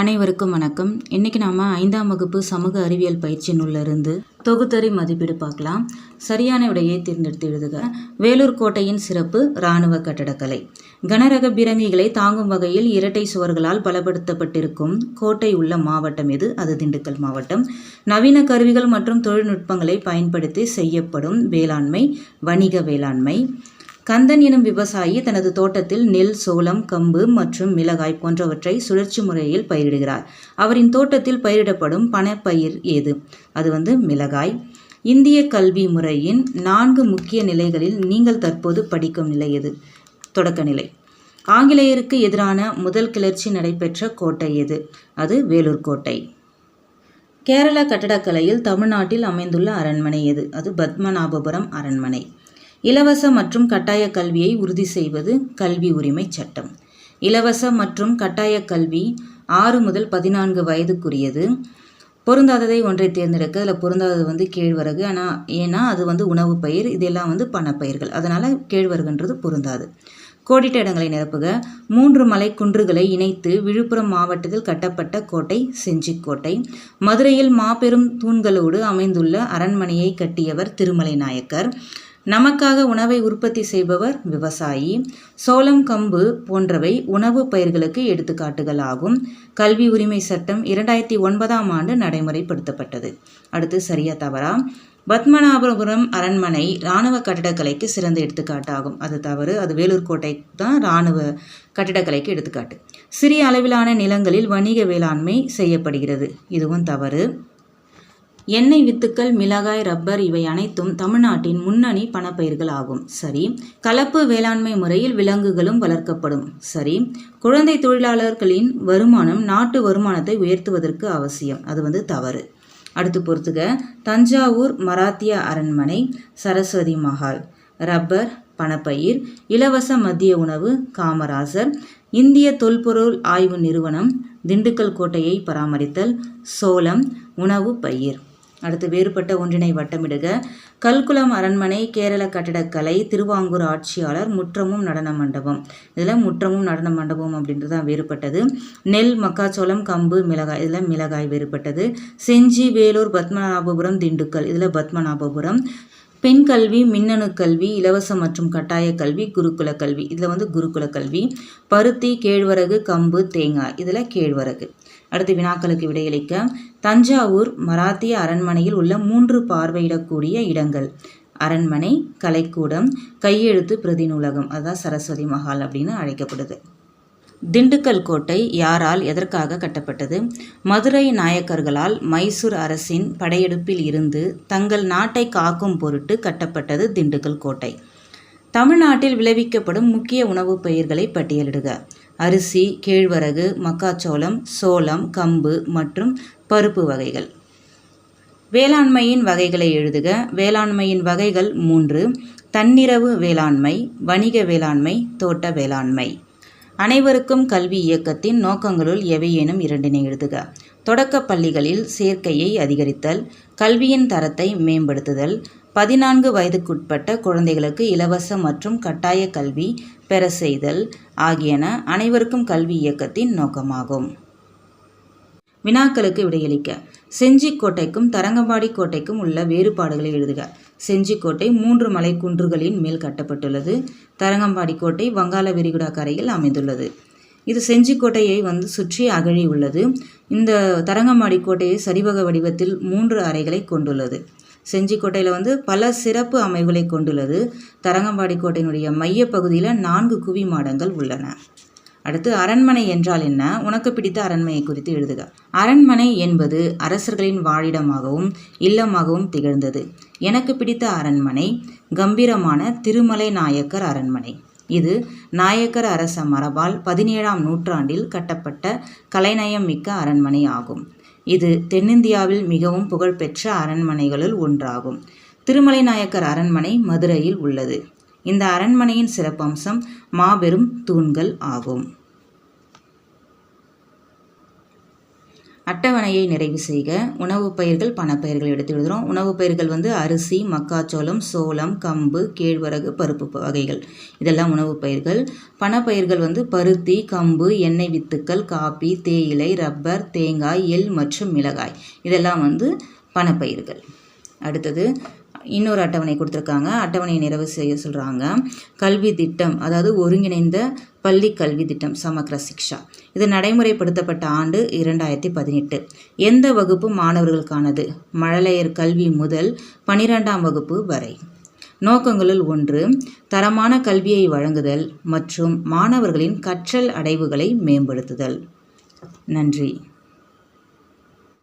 அனைவருக்கும் வணக்கம். இன்னைக்கு நாம ஐந்தாம் வகுப்பு சமூக அறிவியல் பயிற்சி நூலிலிருந்து தொகுத்தறி மதிப்பீடு பார்க்கலாம். சரியான விடையை தேர்ந்தெடுத்து எழுதுக. வேலூர் கோட்டையின் சிறப்பு இராணுவ கட்டடக்கலை. கனரக பீரங்கிகளை தாங்கும் வகையில் இரட்டை சுவர்களால் பலப்படுத்தப்பட்டிருக்கும் கோட்டை உள்ள மாவட்டம் எது? அது திண்டுக்கல் மாவட்டம். நவீன கருவிகள் மற்றும் தொழில்நுட்பங்களை பயன்படுத்தி செய்யப்படும் வேளாண்மை வணிக வேளாண்மை. கந்தன் எனும் விவசாயி தனது தோட்டத்தில் நெல் சோளம் கம்பு மற்றும் மிளகாய் போன்றவற்றை சுழற்சி முறையில் பயிரிடுகிறார். அவரின் தோட்டத்தில் பயிரிடப்படும் பணப்பயிர் ஏது? அது வந்து மிளகாய். இந்திய கல்வி முறையின் நான்கு முக்கிய நிலைகளில் நீங்கள் தற்போது படிக்கும் நிலை எது? தொடக்க நிலை. ஆங்கிலேயருக்கு எதிரான முதல் கிளர்ச்சி நடைபெற்ற கோட்டை எது? அது வேலூர் கோட்டை. கேரள கட்டடக்கலையில் தமிழ்நாட்டில் அமைந்துள்ள அரண்மனை எது? அது பத்மநாபபுரம் அரண்மனை. இலவச மற்றும் கட்டாய கல்வியை உறுதி செய்வது கல்வி உரிமை சட்டம். இலவச மற்றும் கட்டாய கல்வி ஆறு முதல் பதினான்கு வயதுக்குரியது. பொருந்தாததை ஒன்றை தேர்ந்தெடுக்க அதில் பொருந்தாதது வந்து கேழ்வரகு. ஆனால் ஏன்னா அது வந்து உணவு பயிர் இதெல்லாம் வந்து பணப்பயிர்கள். அதனால் கேழ்வரகுன்றது பொருந்தாது. கோடிட்ட இடங்களை நிரப்புக. மூன்று மலை குன்றுகளை இணைத்து விழுப்புரம் மாவட்டத்தில் கட்டப்பட்ட கோட்டை செஞ்சிக்கோட்டை மதுரையில் மாபெரும் தூண்களோடு அமைந்துள்ள அரண்மனையை கட்டியவர் திருமலை நாயக்கர். நமக்காக உணவை உற்பத்தி செய்பவர் விவசாயி. சோளம் கம்பு போன்றவை உணவு பயிர்களுக்கு எடுத்துக்காட்டுகள் ஆகும் கல்வி உரிமை சட்டம் இரண்டாயிரத்தி ஒன்பதாம் ஆண்டு நடைமுறைப்படுத்தப்பட்டது. அடுத்து சரியா தவறா? பத்மநாபபுரம் அரண்மனை இராணுவ கட்டிடக்கலைக்கு சிறந்த எடுத்துக்காட்டாகும். அது தவறு. அது வேலூர் கோட்டை தான் இராணுவ கட்டிடக்கலைக்கு எடுத்துக்காட்டு. சிறிய அளவிலான நிலங்களில் வணிக வேளாண்மை செய்யப்படுகிறது. இதுவும் தவறு. எண்ணெய் வித்துக்கள் மிளகாய் ரப்பர் இவை அனைத்தும் தமிழ்நாட்டின் முன்னணி பணப்பயிர்கள் ஆகும். சரி கலப்பு வேளாண்மை முறையில் விலங்குகளும் வளர்க்கப்படும். சரி குழந்தை தொழிலாளர்களின் வருமானம் நாட்டு வருமானத்தை உயர்த்துவதற்கு அவசியம். அது வந்து தவறு. அடுத்து பொறுத்துக தஞ்சாவூர் மராத்திய அரண்மனை சரஸ்வதி மஹால் ரப்பர் பணப்பயிர் இலவச மதிய உணவு காமராசர் இந்திய தொல்பொருள் ஆய்வு நிறுவனம் திண்டுக்கல் கோட்டையை பராமரித்தல் சோளம் உணவு பயிர். அடுத்து வேறுபட்ட ஒன்றினை வட்டமிடுக. கல்குளம் அரண்மனை கேரள கட்டிடக்கலை திருவாங்கூர் ஆட்சியாளர் முற்றமும் நடன மண்டபம். இதில் முற்றமும் நடன மண்டபம் அப்படின்றது தான் வேறுபட்டது. நெல் மக்காச்சோளம் கம்பு மிளகாய் இதில் மிளகாய் வேறுபட்டது. செஞ்சி வேலூர் பத்மநாபபுரம் திண்டுக்கல் இதில் பத்மநாபபுரம். பெண் கல்வி மின்னணு கல்வி இலவச மற்றும் கட்டாய கல்வி குருகுல கல்வி. இதில் வந்து குருகுல கல்வி. பருத்தி கேழ்வரகு கம்பு தேங்காய். இதில் கேழ்வரகு. அடுத்து வினாக்களுக்கு விடையளிக்க தஞ்சாவூர் மராத்திய அரண்மனையில் உள்ள மூன்று பார்வையிடக்கூடிய இடங்கள். அரண்மனை கலைக்கூடம் கையெழுத்து பிரதி நூலகம் அதுதான் சரஸ்வதி மஹால் அப்படின்னு அழைக்கப்படுது. திண்டுக்கல் கோட்டை யாரால் எதற்காக கட்டப்பட்டது? மதுரை நாயக்கர்களால் மைசூர் அரசின் படையெடுப்பில் இருந்து தங்கள் நாட்டை காக்கும் பொருட்டு கட்டப்பட்டது திண்டுக்கல் கோட்டை. தமிழ்நாட்டில் விளைவிக்கப்படும் முக்கிய உணவுப் பயிர்களை பட்டியலிடுக. அரிசி கேழ்வரகு மக்காச்சோளம் சோளம் கம்பு மற்றும் பருப்பு வகைகள். வேளாண்மையின் வகைகளை எழுதுக. வேளாண்மையின் வகைகள் மூன்று. தன்னிரவு வேளாண்மை வணிக வேளாண்மை தோட்ட வேளாண்மை. அனைவருக்கும் கல்வி இயக்கத்தின் நோக்கங்களுள் எவையேனும் இரண்டினை எழுதுக. தொடக்கப் பள்ளிகளில் சேர்க்கையை அதிகரித்தல் கல்வியின் தரத்தை மேம்படுத்துதல் பதினான்கு வயதுக்குட்பட்ட குழந்தைகளுக்கு இலவச மற்றும் கட்டாய கல்வி பெற செய்தல் ஆகியன அனைவருக்கும் கல்வி இயக்கத்தின் நோக்கமாகும். வினாக்களுக்கு விடையளிக்க. செஞ்சிக்கோட்டைக்கும் தரங்கம்பாடி கோட்டைக்கும் உள்ள வேறுபாடுகளை எழுதுக. செஞ்சிக்கோட்டை மூன்று மலை குன்றுகளின் மேல் கட்டப்பட்டுள்ளது. தரங்கம்பாடி கோட்டை வங்காள விரிகுடா கரையில் அமைந்துள்ளது. இது செஞ்சிக்கோட்டையை வந்து சுற்றி அகழி உள்ளது இந்த தரங்கம்பாடி கோட்டையை சரிவக வடிவத்தில் மூன்று அறைகளை கொண்டுள்ளது. செஞ்சிக்கோட்டையில் வந்து பல சிறப்பு அமைவுகளை கொண்டுள்ளது. தரங்கம்பாடி கோட்டையினுடைய மையப்பகுதியில் நான்கு குவி மாடங்கள் உள்ளன. அடுத்து அரண்மனை என்றால் என்ன? உனக்கு பிடித்த அரண்மனை குறித்து எழுதுக. அரண்மனை என்பது அரசர்களின் வாழிடமாகவும் இல்லமாகவும் திகழ்ந்தது. எனக்கு பிடித்த அரண்மனை கம்பீரமான திருமலை நாயக்கர் அரண்மனை. இது நாயக்கர் அரச மரபால் பதினேழாம் நூற்றாண்டில் கட்டப்பட்ட கலைநயம் மிக்க அரண்மனை ஆகும் இது தென்னிந்தியாவில் மிகவும் புகழ்பெற்ற அரண்மனைகளுள் ஒன்றாகும். திருமலை நாயக்கர் அரண்மனை மதுரையில் உள்ளது. இந்த அரண்மனையின் சிறப்பம்சம் மாபெரும் தூண்கள் ஆகும். அட்டவணையை நிறைவு செய்க. உணவுப் பயிர்கள் பணப்பயிர்கள் எடுத்து எழுதுகிறோம் உணவுப் பயிர்கள் வந்து அரிசி மக்காச்சோளம் சோளம் கம்பு கேழ்வரகு பருப்பு வகைகள். இதெல்லாம் உணவுப் பயிர்கள். பணப்பயிர்கள் வந்து பருத்தி கம்பு எண்ணெய் வித்துக்கள் காப்பி தேயிலை ரப்பர் தேங்காய் எள் மற்றும் மிளகாய். இதெல்லாம் வந்து பணப்பயிர்கள் அடுத்தது இன்னொரு அட்டவணை கொடுத்துருக்காங்க. அட்டவணையை நிறைவு செய்ய சொல்கிறாங்க கல்வி திட்டம் அதாவது ஒருங்கிணைந்த பள்ளி கல்வி திட்டம் சமக்ர சிக்ஷா. இது நடைமுறைப்படுத்தப்பட்ட ஆண்டு இரண்டாயிரத்தி பதினெட்டு. எந்த வகுப்பு மாணவர்களுக்கானது? மழலையர் கல்வி முதல் பனிரெண்டாம் வகுப்பு வரை. நோக்கங்களுள் ஒன்று தரமான கல்வியை வழங்குதல் மற்றும் மாணவர்களின் கற்றல் அடைவுகளை மேம்படுத்துதல். நன்றி.